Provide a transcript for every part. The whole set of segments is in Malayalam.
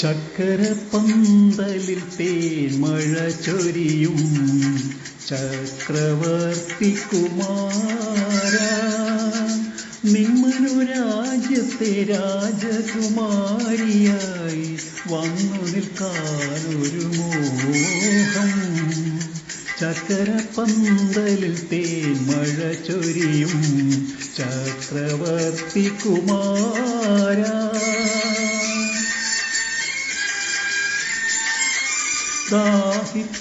ചക്കരപ്പന്തലിൽ തേൻമഴ ചൊരിയും ചക്രവർത്തി കുമാര നിമ്മനു രാജ്യത്തെ രാജകുമാരിയായി വന്നു നിൽക്കാനൊരു മോഹം. ചക്കരപ്പന്തലിൽ തേൻമഴ ചൊരിയും ചക്രവർത്തി കുമാര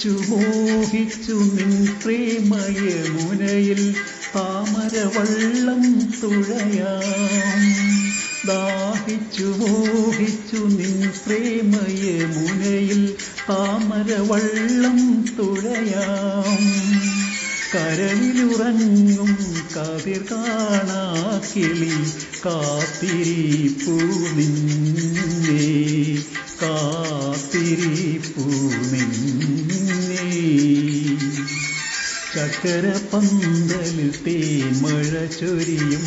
ദാഹിച്ചു മോഹിച്ചു നിൻ പ്രേമയമുനയിൽ താമരവള്ളം തുഴയാം. ദാഹിച്ചു മോഹിച്ചു നിൻ പ്രേമയമുനയിൽ താമരവള്ളം തുഴയാം. കരളിലുറങ്ങും കതിർ കാണാ കിളി കാത്തിരിപ്പൂ ചക്കരപ്പന്തലിൽ മഴ ചൊരിയും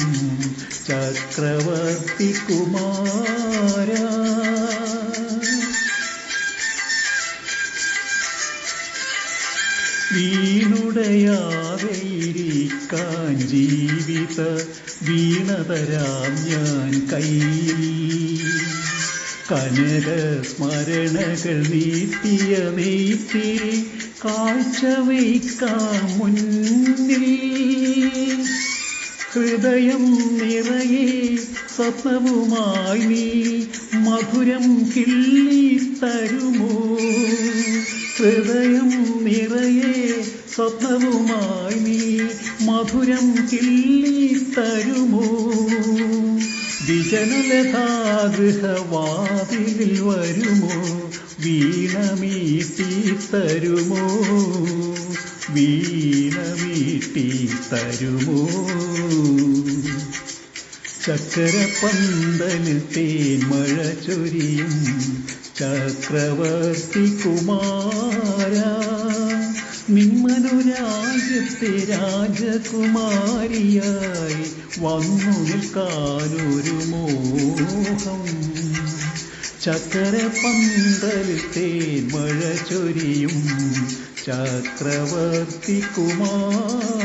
ചക്രവർത്തി കുമാര. വീണുടയാതെയിരിക്കാൻ ജീവിത വീണതരാം ഞാൻ കയ്യിൽ കനക സ്മരണകൾ നീട്ടിയ നീട്ടി കാഴ്ച വയ്ക്കാം മുന്നിൽ. ഹൃദയം നിറയെ സ്വപ്നവുമായി നീ മധുരം കിള്ളി തരുമോ? ഹൃദയം നിറയെ സ്വപ്നവുമായി നീ മധുരം കിള്ളി തരുമോ? വിജനലതാഗൃഹവാതിലിൽ വരുമോ വീണമീട്ടി തരുമോ വീണമീട്ടി തരുമോ ചക്കരപ്പന്തലിൽ തേന്മഴ ചൊരിയും ചക്രവർത്തി കുമാരാ രാജകുമാരിയായി വന്നു നിൽക്കാനൊരു മോഹം. ചക്കരപ്പന്തലിൽ തേൻമഴ ചൊരിയും ചക്രവർത്തി കുമാര